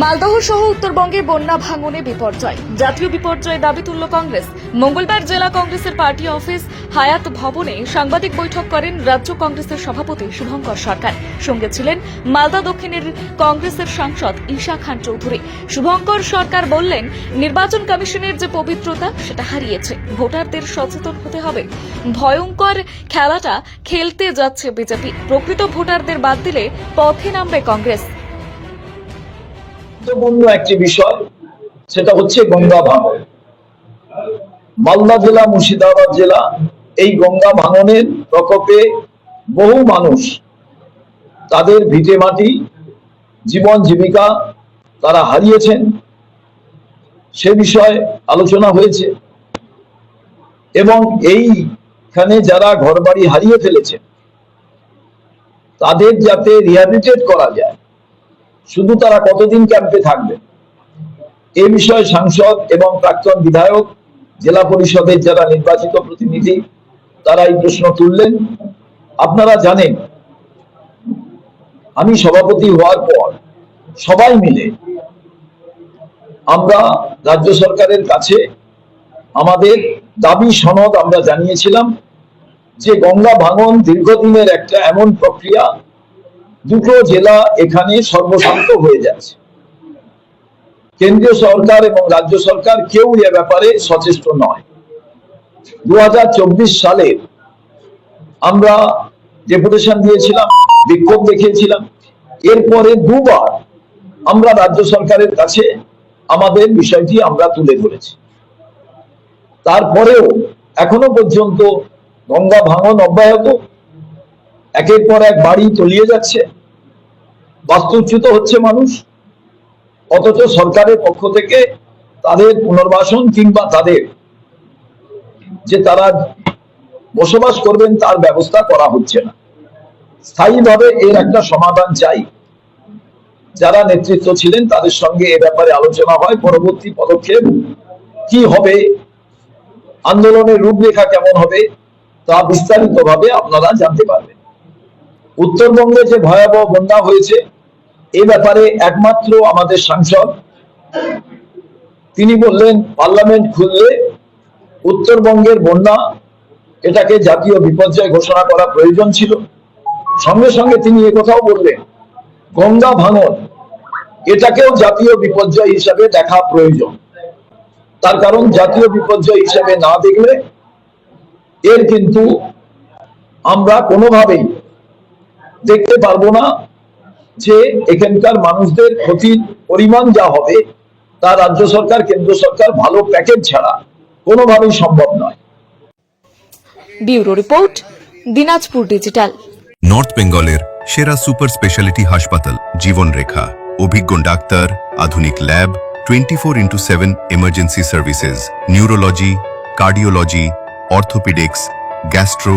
মালদহ সহ উত্তরবঙ্গে বন্যা ভাঙনে বিপর্যয়। জাতীয় বিপর্যয় দাবি তুলল কংগ্রেস। মঙ্গলবার জেলা কংগ্রেসের পার্টি অফিস হায়াত ভবনে সাংবাদিক বৈঠক করেন রাজ্য কংগ্রেসের সভাপতি শুভঙ্কর সরকার। সঙ্গে ছিলেন মালদা দক্ষিণের কংগ্রেসের সাংসদ ঈশা খান চৌধুরী। শুভঙ্কর সরকার বললেন, নির্বাচন কমিশনের যে পবিত্রতা, সেটা হারিয়েছে। ভোটারদের সচেতন হতে হবে। ভয়ঙ্কর খেলাটা খেলতে যাচ্ছে বিজেপি। প্রকৃত ভোটারদের বাদ দিলে পথে নামবে কংগ্রেস। গুরুত্বপূর্ণ একটি বিষয়, সেটা হচ্ছে গঙ্গা ভাঙন। মালদা জেলা, মুর্শিদাবাদ জেলা এই গঙ্গা ভাঙনের প্রকোপে বহু মানুষ তাদের ভিটে মাটি, জীবন জীবিকা তারা হারিয়েছেন। সে বিষয়ে আলোচনা হয়েছে। এবং এইখানে যারা ঘরবাড়ি হারিয়ে ফেলেছে, তাদের যাতে রিহ্যাবিলিটেট করা যায় শুধু তারা কতদিন ক্যাম্পে থাকবে? এ বিষয়ে সাংসদ এবং প্রাক্তন বিধায়ক, জেলা পরিষদের যারা নির্বাচিত প্রতিনিধি তারা এই প্রশ্ন তুললেন। আপনারা জানেন, আমি সভাপতি হওয়ার পর সবাই মিলে আমরা রাজ্য সরকারের কাছে আমাদের দাবি, সনদ আমরা জানিয়েছিলাম যে গঙ্গা ভাঙন দীর্ঘদিনের একটা এমন প্রক্রিয়া দুটো জেলা এখানে সর্বশান্ত হয়ে যাচ্ছে। কেন্দ্রীয় সরকার এবং রাজ্য সরকার কেউ এ ব্যাপারে সচেষ্ট নয়। দু সালে আমরা ডেপুটেশন দিয়েছিলাম, বিক্ষোভ দেখিয়েছিলাম, এরপরে দুবার আমরা রাজ্য সরকারের কাছে আমাদের বিষয়টি আমরা তুলে ধরেছি। তারপরেও এখনও পর্যন্ত গঙ্গা ভাঙন অব্যাহত। একের পর এক বাড়ি তলিয়ে যাচ্ছে। বাস্তুচ্যুত হচ্ছে মানুষ। অথচ সরকারের পক্ষ থেকে তাদের পুনর্বাসন কিংবা তাদের যে তারা বসবাস করবেন, তার ব্যবস্থা করা হচ্ছে না। স্থায়ীভাবে এর একটা সমাধান চাই। যারা নেতৃত্ব ছিলেন, তাদের সঙ্গে এ ব্যাপারে আলোচনা হয়। পরবর্তী পদক্ষেপ কি হবে? আন্দোলনের রূপরেখা কেমন হবে? তা বিস্তারিতভাবে আপনারা জানতে পারবেন। উত্তরবঙ্গে যে ভয়াবহ বন্যা হয়েছে, এ ব্যাপারে একমাত্র আমাদের সাংসদ। তিনি বললেন, পার্লামেন্ট খুললে উত্তরবঙ্গের বন্যা, এটাকে জাতীয় বিপর্যয় ঘোষণা করা প্রয়োজন ছিল। সঙ্গে সঙ্গে তিনি কথাও বললেন, গঙ্গা ভাঙন, এটাকেও জাতীয় বিপর্যয় হিসাবে দেখা প্রয়োজন। তার কারণ, জাতীয় বিপর্যয় হিসাবে না দেখলে এর কিন্তু আমরা কোনোভাবেই দেখতে পারব না যে এখানকার মানুষদের ক্ষতির পরিমাণ যা হবে তা রাজ্য সরকার কেন্দ্র সরকার ভালো প্যাকেজ ছাড়া কোনোভাবেই সম্ভব নয়। Bureau report Dinajpur digital. North বেঙ্গলের সেরা সুপার স্পেশালিটি হাসপাতাল জীবনরেখা। অভিজ্ঞ ডাক্তার আধুনিক lab twenty four into seven emergency services neurology cardiology orthopaedics gastro